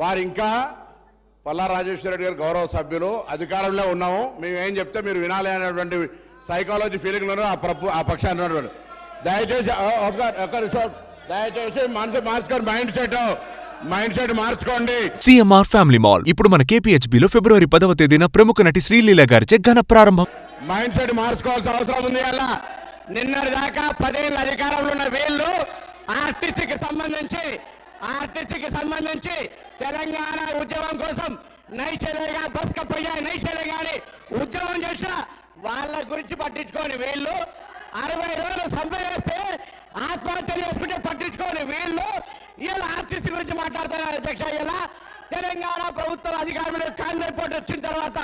వారు ఇంకా పల్లా రాజేశ్వర రెడ్డి గారు గౌరవ సభ్యులు అధికారంలో ఉన్నాము. మేము ఏం చెప్తే మీరు వినాలి అనేటువంటి సైకాలజీ ఫీలింగ్లో ఆ ప్రభు ఆ పక్షాన్ని ఉన్నటువంటి. దయచేసి. దయచేసి మనసు మార్చుకోండి మైండ్ సెట్ మైండ్ సెట్ మార్చుకోండి. CMR family mall. ఇప్పుడు మన KPHB లో ఫిబ్రవరి పదవ తేదీన ప్రముఖ నటి శ్రీలీల గారిచే ఘన ప్రారంభం. మైండ్ సెట్ మార్చుకోవాల్సిన అవసరం ఉంది అలా. నిన్నటి దాకా పదేళ్ళ అధికారంలో ఉన్న వీళ్ళు ఆర్టీసీకి సంబంధించి ఆర్టీసీకి సంబంధించి తెలంగాణ ఉద్యమం కోసం నైచెలేగా బస్కపోయా నైచెలేగా అని ఉద్యమం చేసిన వాళ్ళ గురించి పట్టించుకోని వీళ్ళు. అరవై రోజులు సంపాదిస్తే ఆత్మహత్య చేసుకుంటే పట్టించుకోని వీళ్ళు. ఇలా ఆర్టీసీ గురించి మాట్లాడుతున్నారు అధ్యక్ష. ఇలా తెలంగాణ ప్రభుత్వం అధికారంలో కాంగ్రెస్ పోటీ వచ్చిన తర్వాత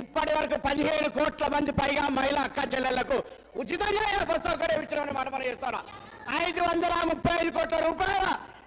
ఇప్పటి వరకు పదిహేను కోట్ల మంది పైగా మహిళా అక్క చెల్లెళ్ళకు ఉచితంగా ప్రతి ఒక్కరే ఇచ్చిన మాట మనం చేస్తున్నా ఐదు వందల ముప్పై ఐదు కోట్ల రూపాయల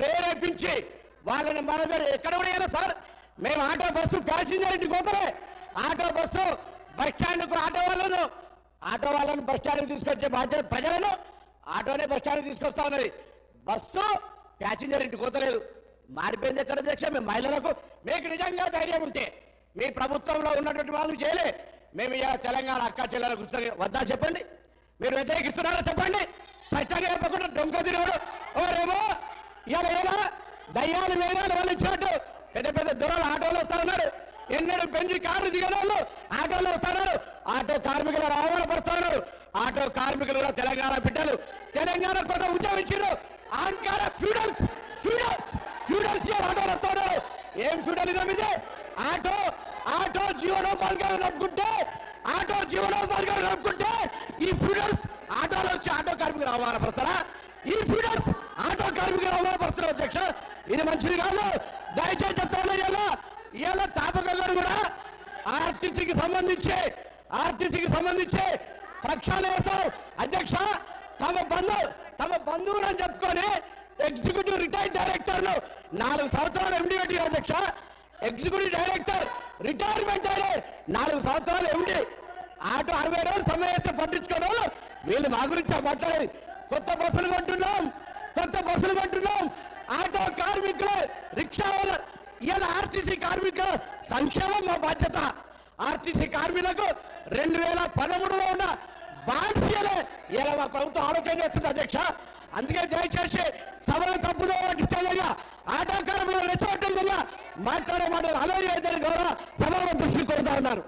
ప్రేరేపించి వాళ్ళని మన ఎక్కడ కూడా సార్. మేము ఆటో బస్సు ప్యాసింజర్ ఇంటికి పోతారే ఆటో బస్సు బస్ స్టాండ్కు ఆటో వాళ్ళను. ఆటో వాళ్ళని బస్ స్టాండ్కి తీసుకొచ్చే బాధ్యత ప్రజలను. ఆటోనే బస్ స్టాండ్కి తీసుకొస్తా ఉన్నది. బస్సు ప్యాసింజర్ ఇంటికి పోతలేదు. మారిపోయింది ఎక్కడ అధ్యక్ష? మేము మహిళలకు. మీకు నిజంగా ధైర్యం ఉంటే మీ ప్రభుత్వంలో ఉన్నటువంటి వాళ్ళు చేయలే. మేము ఇలా తెలంగాణ అక్క చెల్లెలకు వద్దా చెప్పండి? మీరు వ్యతిరేకిస్తున్నారో చెప్పండి? స్పష్టంగా చెప్పకుండా దొంగ తిరుగుడు ఎవరేమో ఇలా ఇలా దయ్యాలు వేదాలు వాళ్ళు ఇచ్చినట్టు పెద్ద పెద్ద దొరలు ఆటోలు వస్తారన్నారు. ఎన్నడూ పెంచి కార్లు దిగిన వాళ్ళు ఆటోలు వస్తున్నారు ఆటో కార్మికులు అవమానపడుతున్నారు ఆటో కార్మికులు కూడా తెలంగాణ బిడ్డలు. తెలంగాణ కోసం ఉద్యమించారు ఆంకార ఫ్యూడల్స్ ఫ్యూడల్స్ ఫ్యూడల్స్ ఆటోలు వస్తున్నారు. ఏం ఫ్యూడల్ ఇదే ఆటో ఆటో జీవనోపాధిగా నడుపుకుంటే ఆటో జీవనోపాధిగా నడుపుకుంటే ఈ ఫ్యూడల్స్ ఆటోలో వచ్చి ఆటో కార్మికులు అవమానపడతారా ఈ ఫ్యూడల్స్ కార్మికులు అధ్యక్ష. ఇది మంచిది కాదు. దయచేసి చెప్తాను ఇలా ఇలా తాపక గారు కూడా ఆర్టీసీకి సంబంధించి ఆర్టీసీకి సంబంధించి ప్రక్షాళనతో అధ్యక్ష తమ బంధు తమ బంధువులు అని చెప్పుకొని ఎగ్జిక్యూటివ్ రిటైర్డ్ డైరెక్టర్ నాలుగు సంవత్సరాలు ఎండి అధ్యక్ష. ఎగ్జిక్యూటివ్ డైరెక్టర్ రిటైర్మెంట్ అయ్యే నాలుగు సంవత్సరాలు ఎండి ఆటో అరవై రోజులు సమయం అయితే పట్టించుకోవడం వీళ్ళు మా గురించి మాట్లాడేది కొత్త బస్సులు కొంటున్నాం. కొత్త బస్సులు పెట్టున్నాం ఆటో కార్మికులు రిక్షా వాళ్ళ ఆర్టీసీ కార్మికుల సంక్షేమం మా బాధ్యత. ఆర్టీసీ కార్మికులకు రెండు వేల పదమూడులో ఉన్న బాధ్యతలే ఇలా మా ప్రభుత్వం ఆలోచన చేస్తుంది అధ్యక్ష. అందుకే దయచేసి సభలో తప్పుదో పట్టించేదిగా ఆటో కార్మికులు రెచ్చగొట్టేదిగా మాట్లాడే మాటలు అలరి గౌరవ సభలో దృష్టి కొడతా ఉన్నారు.